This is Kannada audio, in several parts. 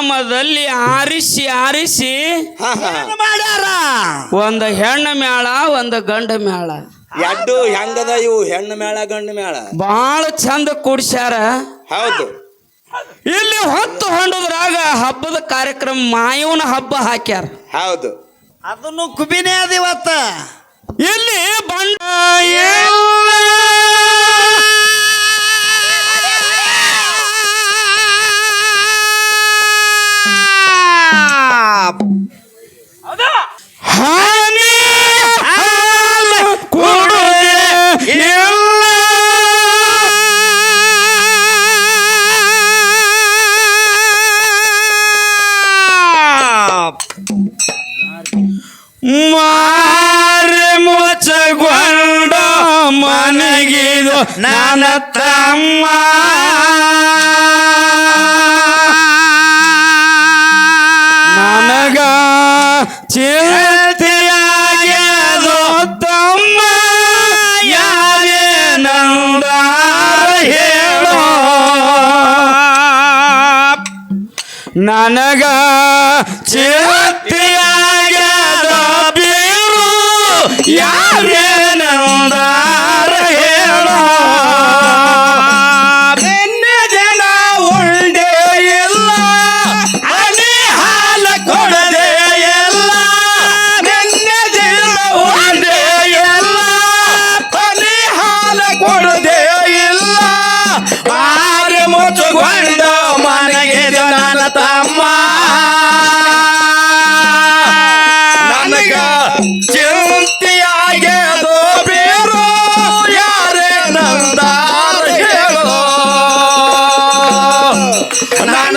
ಗ್ರಾಮದಲ್ಲಿ ಆರಿಸಿ ಆರಿಸಿ ಮಾಡ್ಯಾರ? ಒಂದು ಹೆಣ್ಣು ಮೇಳ ಒಂದು ಗಂಡ ಮೇಳ ಎಡ್ಡು ಹೆಂಗದ ಇವು? ಹೆಣ್ಣು ಮೇಳ ಗಂಡು ಮೇಳ ಬಹಳ ಚಂದ ಕೂಡ್ಸ್ಯಾರ. ಹೌದು. ಇಲ್ಲಿ ಹೊತ್ತು ಹೊಂಡದ್ರಾಗ ಹಬ್ಬದ ಕಾರ್ಯಕ್ರಮ ಮಾಯವನ ಹಬ್ಬ ಹಾಕ್ಯಾರ. ಹೌದು. ಅದನ್ನು ಕುಬಿನೇ ಅದ ಇಲ್ಲಿ ಬಂಡ ನನಗ ಚಿರತಿಯಾಗದ ಬೀರು. ಯಾರ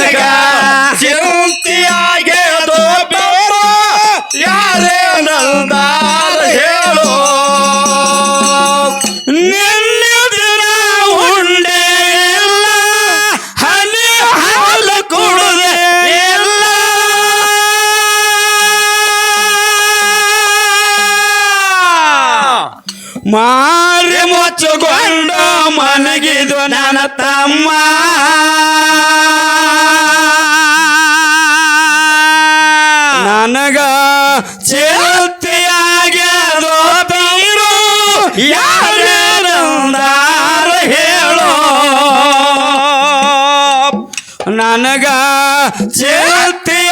ನನಗ ಚಿಂತಿಯಾಗೆ ಯಾರೇ ನಂದ ನನಗ ಚೇತಿಯ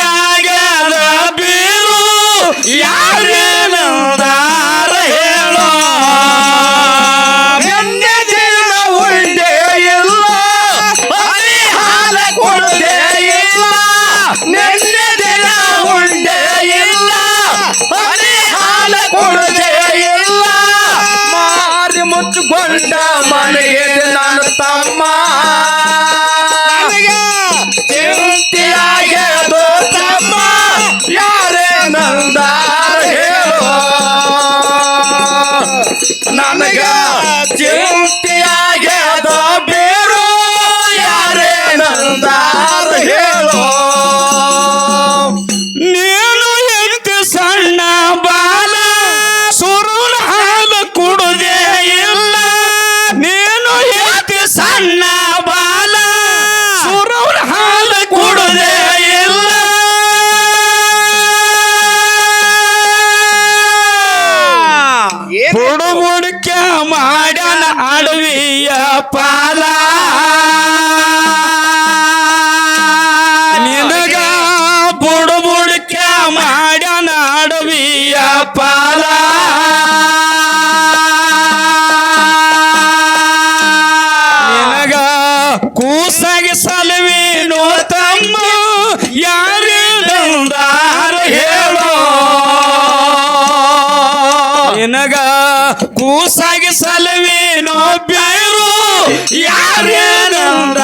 ಯಾರೇನಂದಾರ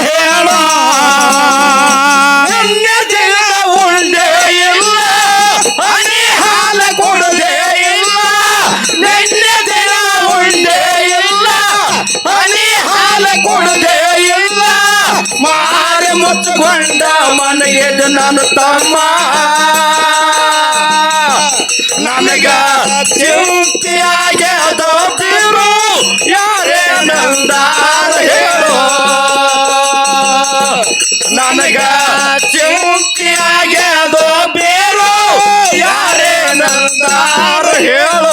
ಹೇಳೋ? ಉಂಡೇ ಇಲ್ಲ. ಇಲ್ಲ. ನೆನ್ನೆ ದಿನ ಇಲ್ಲ. ಹನಿ ಹಾಲ ಇಲ್ಲ. ಮಾರಿ ಮುಚ್ಚಿಕೊಂಡ ಮನೆಯದು ನನ್ನ ತಮ್ಮ. ನನಗ ಚಿಂತ್ಯ ನನಗ ಚಿಂತಿಯಾಗ್ಯದೋ ಬೇರೋ? ಯಾರೇ ನಂದಾರು ಹೇಳೋ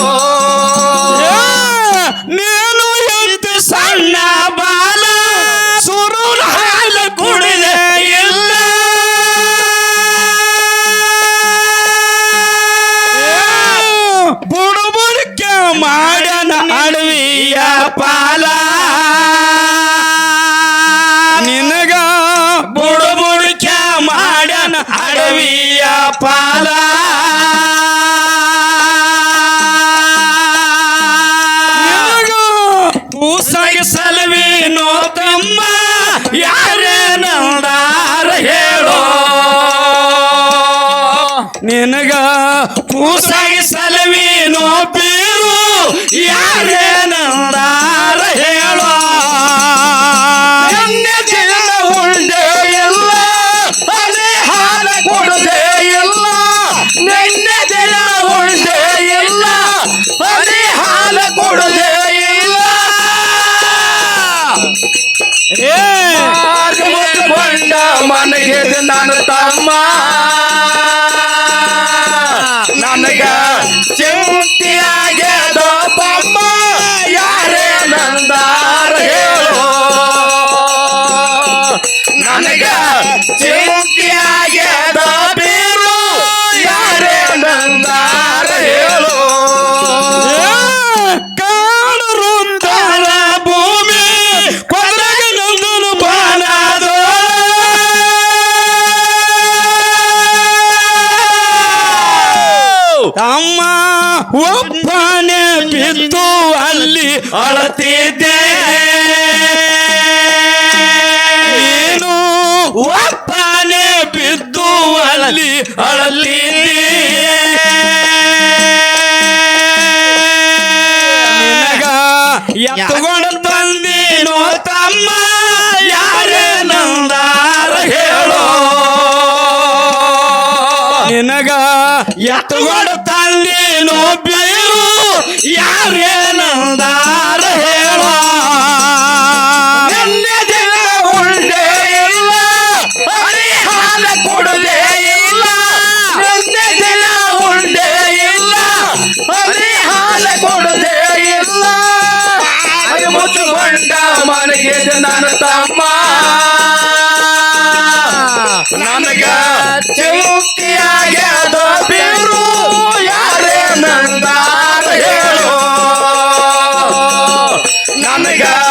papá. ನಿನಗ ಎತ್ತುಗಳ ತಲ್ಲಿ ನೋಬ್ಬೇರು ಯಾರೇನಂದಾರ ಹೇಳ. ನಿನ್ನೆ ದಿನ ಇಲ್ಲ ಕೊಡದೇ ಇಲ್ಲ. ಇಲ್ಲ ಇಲ್ಲ. ಮನೆಗೆ ನಾನು ತಮ್ಮ Yeah.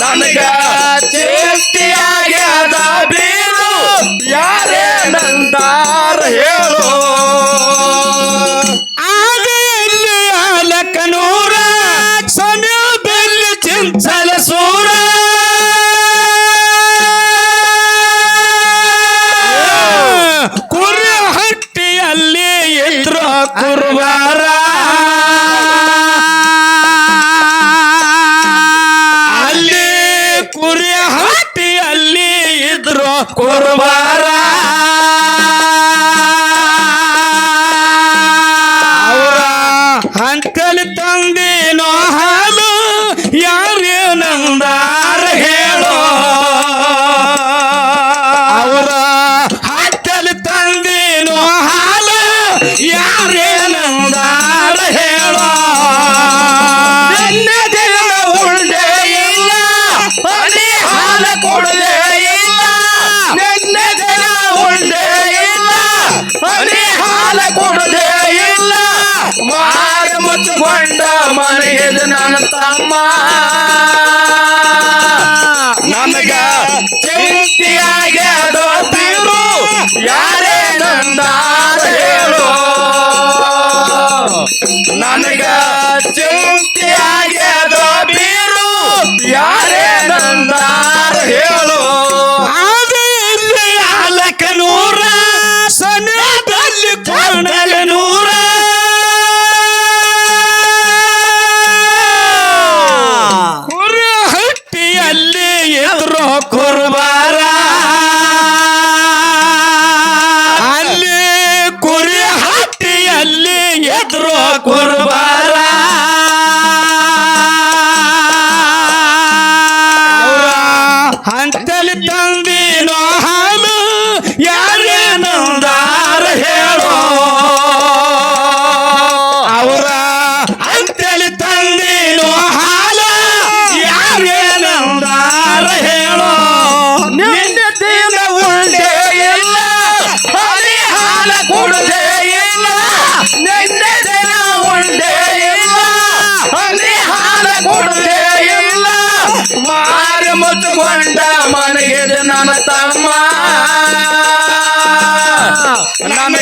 Not the.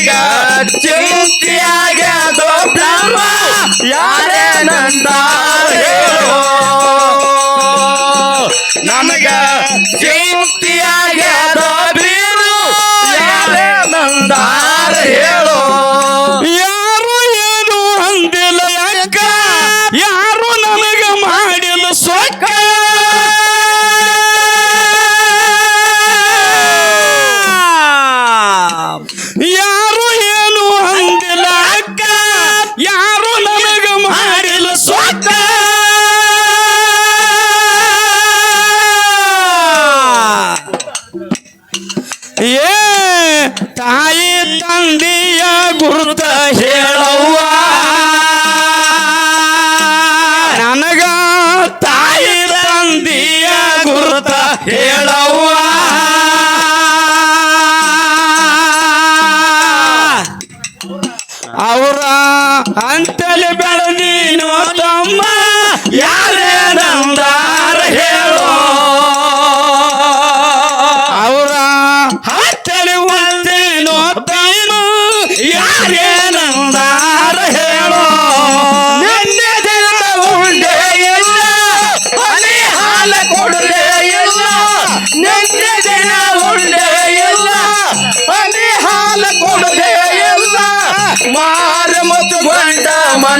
ನನಗ ಚಿಂತಿಯಾಗ ದೊಡ್ಡವ ಯಾರೇನಂತಾರೋ ನನಗ ಚಿಂತಿ ತಾಯಿ ತಂದಿಯ ಗುರುತ ಹೇಳುವ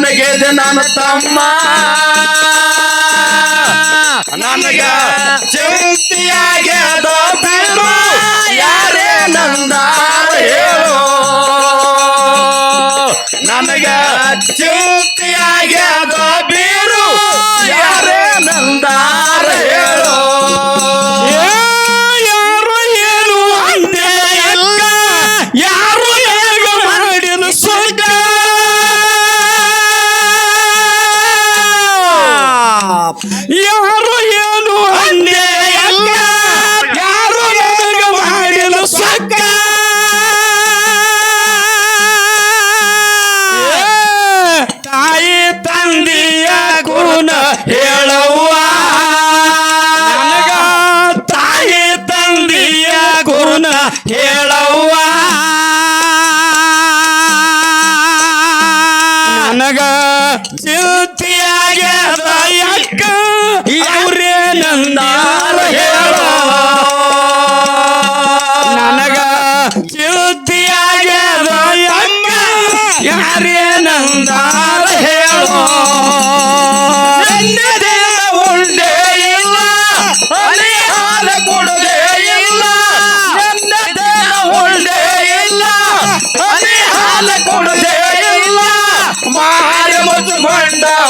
ನನಗೆ ನನ್ನ ತಮ್ಮ. ನನಗೆ ಅದೋ ಯಾರೇ ನಂದ ನನಗ ನನಗೆ ಚಿಂತ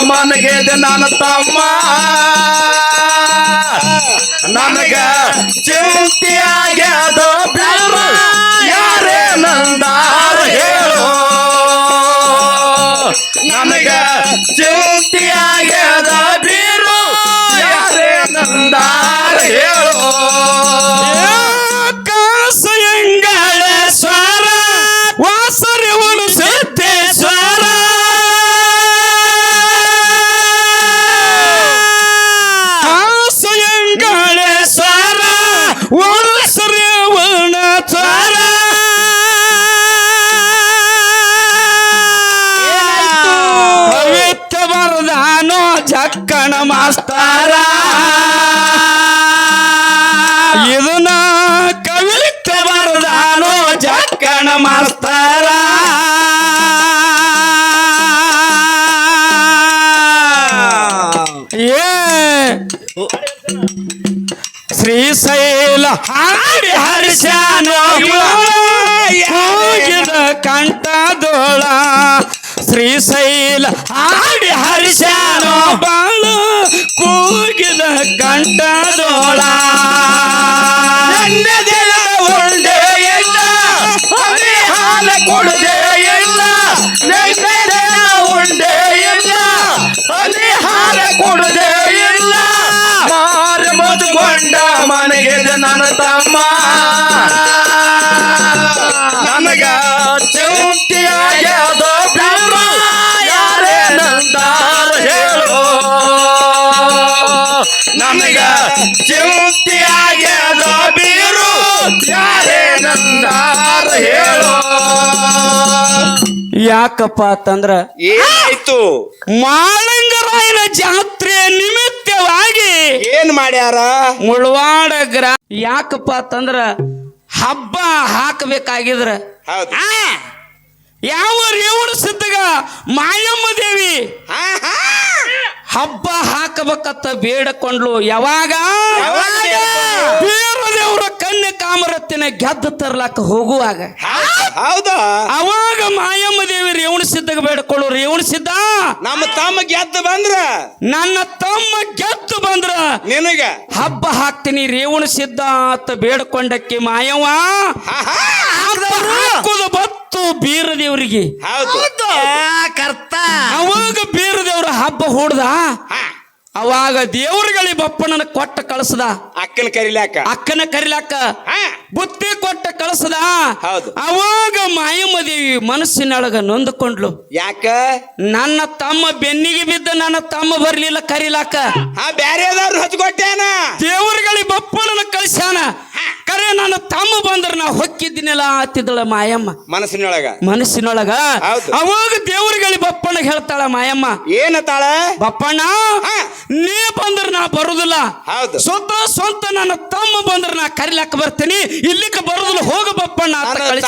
ಮನಗೆದ ನನ್ನ ತಮ್ಮ ನನಗ ಚಿಂತೆಯಾಗ್ಯದ ಬ್ರಹ್ಮ ಯಾರೇ ನಂದಾರ ಹೇಳೋ. ನನಗ ಚಿಂತೆಯಾಗ್ಯದ ಮಾಸ್ತರ. ಏ. ಶ್ರೀಶೈಲ ಹಾಡಿ ಹರಿಶಾನೋ. ಕೂಗಿದ ಕಂಠದೋಳ. ಶ್ರೀಶೈಲ ಹಾಡಿ ಹರಿಶಾನೋ. ಬಾಳು ಕೂಗಿದ ಕಂಠದೋಳ. ಹಾಲ ಕೊಡದೆ ಇಲ್ಲ. ನೈವೇದ್ಯ ಉಂಡೆ ಇಲ್ಲ. ಅಲ್ಲಿ ಹಾಲ ಇಲ್ಲ. ಮಾರ ಮದುಕೊಂಡ ಮನೆಗೆ ನನ್ನ ತಮ್ಮ. ಯಾಕಪ್ಪ ಅಂತಂದ್ರ ಏನಾಯ್ತು? ಮಾಳಂಗರಾಯನ ಜಾತ್ರೆ ನಿಮಿತ್ತವಾಗಿ ಏನ್ ಮಾಡ್ಯಾರ? ಮುಳವಾಡ ಗ್ರಾ ಯಾಕಪ್ಪ ಅಂತಂದ್ರ ಹಬ್ಬ ಹಾಕಬೇಕಾಗಿದ್ರ. ಹೌದು. ಆ, ಯಾವ ರೇವಣ ಸಿದ್ಧಗ ಮಾಯಮ್ಮ ದೇವಿ. ಹಬ್ಬ ಹಾಕಬೇಕತ್ತ ಬೇಡಕೊಂಡ್ಲು. ಯಾವಾಗ? ಯಾವಾಗ? ಕನ್ಯೆ ಕಾಮರತ್ತಿನ ಗೆದ್ದ ತರ್ಲಾಕ ಹೋಗುವಾಗ. ಹೌದು, ಅವಾಗ ಮಾಯಮ್ಮ ದೇವಿ ರೇವಣ ಸಿದ್ಧ ಬೇಡ್ಕೊಳ್ಳು ರೇವಣ ಸಿದ್ಧ. ನಮ್ಮ ತಮ್ಮ ಗೆದ್ದು ಬಂದ್ರ? ನನ್ನ ತಮ್ಮ ಗೆದ್ದು ಬಂದ್ರ. ನಿನಗ? ಹಬ್ಬ ಹಾಕ್ತೀನಿ ರೇವಣ ಸಿದ್ಧ ಅಂತ ಬೇಡ್ಕೊಂಡಕ್ಕೆ ಮಾಯವ್ವ. ಹಾ, ಹಾ. ಹಬ್ಬ ಬತ್ತು ಬೀರ ದೇವರಿಗೆ ಹೌದು. ಕರ್ತ. ಅವಾಗ ಬೀರ ದೇವ್ರ ಹಬ್ಬ ಹೂಡ್ದ? ಹಾ. ಅವಾಗ ದೇವ್ರಗಳಿಗೆ ಬಪ್ಪಣ್ಣನ ಕೊಟ್ಟ ಕಳಸದ. ಅಕ್ಕನ ಕರಿಲಾಕ. ಅಕ್ಕನ ಕರಿಲಾಕ. ಬುತ್ತಿ ಕೊಟ್ಟ ಕಳಸದ. ಹೌದು. ಅವಾಗ ಮಾಯಮ್ಮ ದೇವಿ ಮನಸ್ಸಿನೊಳಗ ನೊಂದುಕೊಂಡ್ಲು. ಯಾಕ? ನನ್ನ ತಮ್ಮ ಬೆನ್ನಿಗೆ ಬಿದ್ದ ನನ್ನ ತಮ್ಮ ಬರ್ಲಿಲ್ಲ ಕರಿಲಾಕ. ಹಾ ಬ್ಯಾರೆದವ್ರು ಹಚ್ಕೊಟ್ಟೇನ ದೇವ್ರಗಳಿಗೆ ಬಪ್ಪಣ್ಣನ ಕಳಿಸ್ಯಾನ. ಕರೆ ನನ್ನ ತಮ್ಮ ಬಂದ್ರ ನಾ ಹೊಕ್ಕಿದ್ದೀನಲ್ಲ ಆತಿದ್ದಳ ಮಾಯಮ್ಮ. ಮನಸ್ಸಿನೊಳಗ. ಮನಸ್ಸಿನೊಳಗ. ಅವಾಗ ದೇವ್ರಗಳಿಗೆ ಬಪ್ಪಣ್ಣ ಹೇಳ್ತಾಳ ಮಾಯಮ್ಮ. ಏನತ್ತಾಳ ಬಪ್ಪಣ್ಣ. ನೀ ಬಂದ್ರ ನಾ ಬರುದಿಲ್ಲ. ಸ್ವಂತ ಸ್ವಂತ ನನ್ನ ತಮ್ಮ ಬಂದ್ರ ನಾ ಕರಿಲಾಕ ಬರ್ತೀನಿ. ಇಲ್ಲಿಕ ಬರುದಿಲ್ಲ ಹೋಗ ಬಪ್ಪಣ್ಣ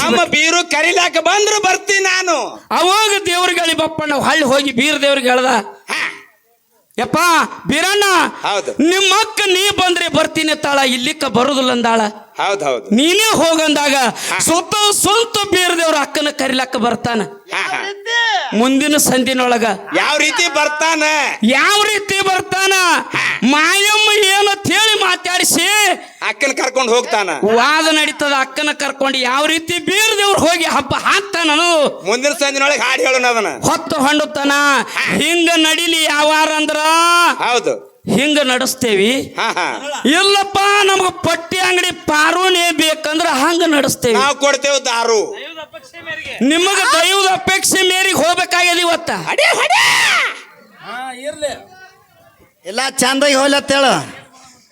ತಮ್ಮ ಬೀರು ಕರಿಲಾಕ ಬಂದ್ರ ಬರ್ತೀನಿ ನಾನು. ಅವಾಗ ದೇವ್ರಗಳಿಗೆ ಬಪ್ಪಣ್ಣ ಹಳ್ಳಿ ಹೋಗಿ ಬೀರ್ ದೇವ್ರಿಗೆ ಹೇಳ್ದ. ಯಪ್ಪ ಬೀರಣ್ಣ ಹೌದು. ನಿಮ್ಮ ಅಕ್ಕ ನೀ ಬಂದ್ರೆ ಬರ್ತೀನಿ ತಾಳ ಇಲ್ಲಿಕ್ಕ ಬರುದಿಲ್ಲ ಅಂದಾಳ. ಹೌದ್ ಹೌದು. ನೀನೇ ಹೋಗಂದಾಗ ಸ್ವಂತ ಸ್ವಂತ ಬೀರ ದೇವ್ರ ಅಕ್ಕನ ಕರಿಲಕ್ಕ ಬರ್ತಾನ. ಮುಂದಿನ ಸಂದಿನೊಳಗ. ಯಾವ ರೀತಿ ಬರ್ತಾನ? ಯಾವ ರೀತಿ ಬರ್ತಾನ? ಮಾಯಮ್ಮ ಏನಂತ ಹೇಳಿ ಮಾತಾಡಿಸಿ. ಅಕ್ಕನ ಕರ್ಕೊಂಡು ಹೋಗ್ತಾನ. ವಾದ ನಡೀತದ ಅಕ್ಕನ ಕರ್ಕೊಂಡು ಯಾವ ರೀತಿ ಬೀರ್ ದೇವ್ರು ಹೋಗಿ ಹಬ್ಬ ಹಾಕ್ತಾನನು. ಮುಂದಿನ ಸಂದಿನೊಳಗೆ ಹಾಡಿ ಹೇಳೋಣ ಅದನ್ನ. ಹೊತ್ತು ಹೊಂಡುತ್ತಾನ. ಹಿಂಗ ನಡಿಲಿ ಯಾವಾರ ಅಂದ್ರ ಹೌದು. ಹಿಂಗ ನಡೆಸ್ತೇವಿ. ಹಾ ಹಾ. ಇಲ್ಲಪ್ಪ ನಮಗ ಪಟ್ಟಿ ಅಂಗಡಿ ಪಾರುನೇ ಬೇಕಂದ್ರ ಹಂಗ ನಡೆಸ್ತೇವಿ. ನಾವು ಕೊಡ್ತೇವೆ ದಾರು. ನಿಮಗೆ ದೈವದ ಅಪೇಕ್ಷೆ ಮೇರಿಗೆ ಹೋಗ್ಬೇಕಾಗ್ಯದ ಇವತ್ತ? ಎಲ್ಲ ಚಂದಾಗಿ ಹೋಗ್ಲತ್ತೇಳು.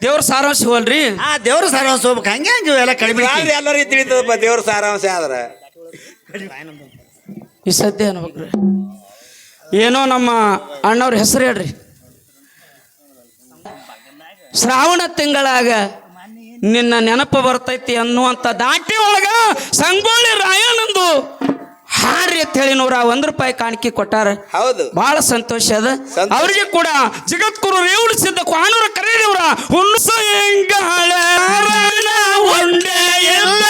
ದೇವ್ರ ಸಾರಾಂಶ ಹೋಲ್ರಿ ಆ ದೇವ್ರ ಸಾರಾಂಶ ಹೋಗ್ಬೇಕು. ಹಂಗೆ ಹಂಗೆ ಎಲ್ಲ ಕಡಿಮೆ ಎಲ್ಲರಿಗೂ ತಿಳಿತದಪ್ಪ ದೇವ್ರ ಸಾರಾಂಶ ಆದ್ರೆ? ಈ ಸದ್ಯ ಅನ್ಬೇಕ್ರಿ. ಏನೋ ನಮ್ಮ ಅಣ್ಣವ್ರ ಹೆಸರು ಹೇಳ್ರಿ. ಶ್ರಾವಣ ತಿಂಗಳಾಗ ನಿನ್ನ ನೆನಪು ಬರ್ತೈತಿ ಅನ್ನುವಂಥ ದಾಟಿ ಒಳಗ ಸಂಗೊಳ್ಳಿ ರಾಯನಂದು ಹಾರಿ ಅಂತ ಹೇಳಿ ನೂರ ಒಂದ್ ರೂಪಾಯಿ ಕಾಣಿಕೆ ಕೊಟ್ಟಾರ. ಹೌದು. ಬಹಳ ಸಂತೋಷ ಅದ. ಅವ್ರಿಗೆ ಕೂಡ ಜಗದ್ಗುರು ರೇವಣ ಸಿದ್ಧ ಕ್ವಾನೂರ ಕರೆದೇವ್ರ ಹುಣಸ ರಾಯಣ ಉಂಡೆ ಇಲ್ಲ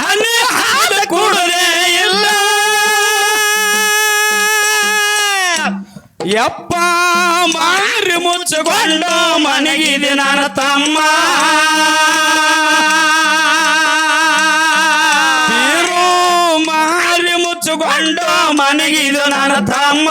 ಹನಿ ಹಾಲು ಕುಡದೆ ಇಲ್ಲ ಯಪ್ಪ ಮಾರಿ ಮುಚ್ಚಿಕೊಂಡು ಮನೆಗಿದೆ ನನ್ನ ತಮ್ಮ. ಮಾರಿ ಮುಚ್ಚಿಕೊಂಡು ಮನೆಗಿದು ನನ್ನ ತಮ್ಮ.